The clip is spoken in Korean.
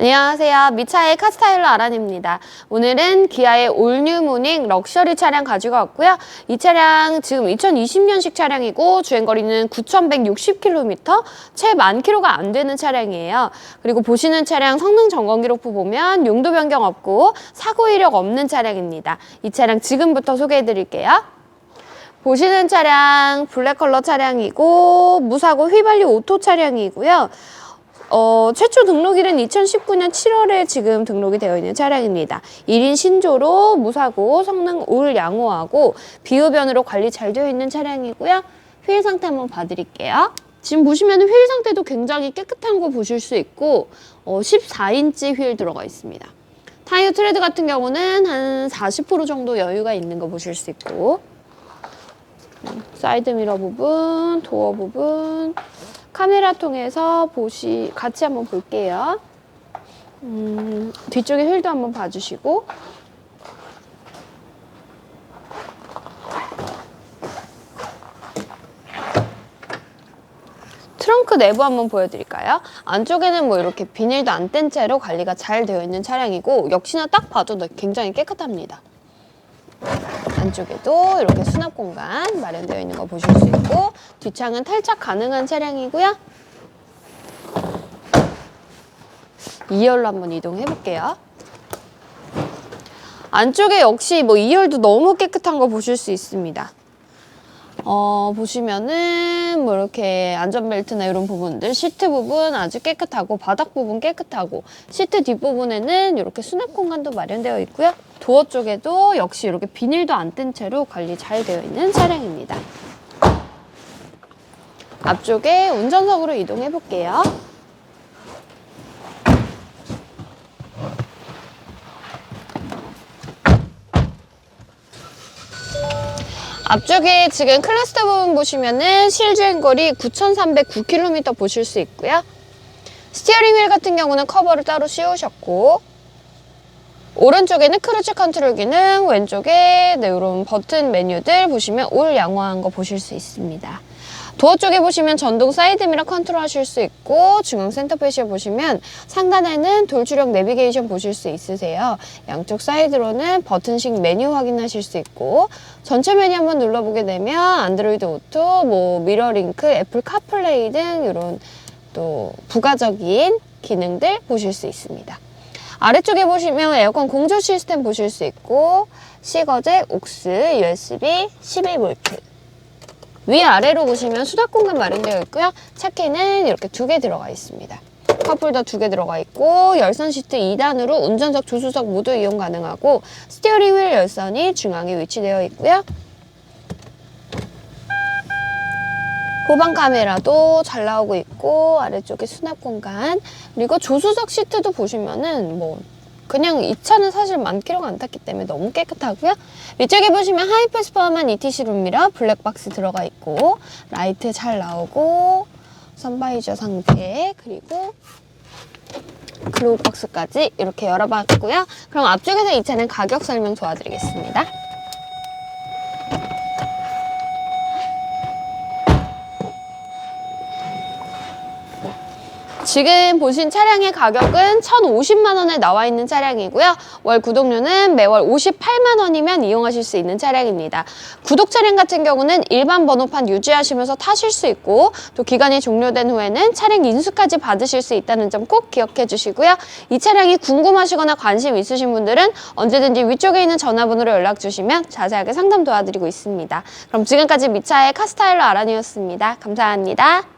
안녕하세요. 미차의 카스타일러 아란입니다. 오늘은 기아의 올뉴 모닝 럭셔리 차량 가지고 왔고요. 이 차량 지금 2020년식 차량이고 주행거리는 9,160km, 채 만 킬로가 안 되는 차량이에요. 그리고 보시는 차량 성능 점검 기록부 보면 용도 변경 없고 사고 이력 없는 차량입니다. 이 차량 지금부터 소개해 드릴게요. 보시는 차량 블랙 컬러 차량이고 무사고 휘발유 오토 차량이고요. 어, 최초 등록일은 2019년 7월에 지금 등록이 되어 있는 차량입니다. 1인 신조로 무사고 성능 올 양호하고 비흡연으로 관리 잘 되어 있는 차량이고요. 휠 상태 한번 봐드릴게요. 지금 보시면 휠 상태도 굉장히 깨끗한 거 보실 수 있고 어, 14인치 휠 들어가 있습니다. 타이어 트레드 같은 경우는 한 40% 정도 여유가 있는 거 보실 수 있고 사이드 미러 부분, 도어 부분, 카메라 통해서 보시 같이 한번 볼게요. 음, 뒤쪽에 휠도 한번 봐주시고 트렁크 내부 한번 보여드릴까요? 안쪽에는 뭐 이렇게 비닐도 안 뗀 채로 관리가 잘 되어 있는 차량이고 역시나 딱 봐도 굉장히 깨끗합니다. 안쪽에도 이렇게 수납 공간 마련되어 있는 거 보실 수 있고 뒷창은 탈착 가능한 차량이고요. 2열로 한번 이동해 볼게요. 안쪽에 역시 뭐 2열도 너무 깨끗한 거 보실 수 있습니다. 어, 보시면은 뭐 이렇게 안전벨트나 이런 부분들 시트 부분 아주 깨끗하고 바닥 부분 깨끗하고 시트 뒷부분에는 이렇게 수납 공간도 마련되어 있고요. 도어 쪽에도 역시 이렇게 비닐도 안뗀 채로 관리 잘 되어 있는 차량입니다. 앞쪽에 운전석으로 이동해 볼게요. 앞쪽에 지금 클러스터 부분 보시면은 실주행거리 9,309km 보실 수 있고요. 스티어링 휠 같은 경우는 커버를 따로 씌우셨고 오른쪽에는 크루즈 컨트롤 기능, 왼쪽에 네, 이런 버튼 메뉴들 보시면 올 양호한 거 보실 수 있습니다. 도어 쪽에 보시면 전동 사이드미러 컨트롤 하실 수 있고 중앙 센터페시어 보시면 상단에는 돌출형 내비게이션 보실 수 있으세요. 양쪽 사이드로는 버튼식 메뉴 확인하실 수 있고 전체 메뉴 한번 눌러보게 되면 안드로이드 오토, 뭐 미러링크, 애플 카플레이 등 이런 또 부가적인 기능들 보실 수 있습니다. 아래쪽에 보시면 에어컨 공조 시스템 보실 수 있고 시거잭, 옥스, USB, 12V 위아래로 보시면 수납 공간 마련되어 있고요. 차키는 이렇게 두 개 들어가 있습니다. 컵홀더 두 개 들어가 있고 열선 시트 2단으로 운전석, 조수석 모두 이용 가능하고 스티어링 휠 열선이 중앙에 위치되어 있고요. 후방 카메라도 잘 나오고 있고 아래쪽에 수납 공간 그리고 조수석 시트도 보시면은 뭐 그냥 이 차는 사실 만 킬로가 안 탔기 때문에 너무 깨끗하고요. 위쪽에 보시면 하이패스 포함한 ETC 룸미러 블랙박스 들어가 있고 라이트 잘 나오고 선바이저 상태 그리고 글로우 박스까지 이렇게 열어봤고요. 그럼 앞쪽에서 이 차는 가격 설명 도와드리겠습니다. 지금 보신 차량의 가격은 1,050만 원에 나와 있는 차량이고요. 월 구독료는 매월 58만 원이면 이용하실 수 있는 차량입니다. 구독 차량 같은 경우는 일반 번호판 유지하시면서 타실 수 있고 또 기간이 종료된 후에는 차량 인수까지 받으실 수 있다는 점 꼭 기억해 주시고요. 이 차량이 궁금하시거나 관심 있으신 분들은 언제든지 위쪽에 있는 전화번호로 연락 주시면 자세하게 상담 도와드리고 있습니다. 그럼 지금까지 미차의 카스타일러 아란이었습니다. 감사합니다.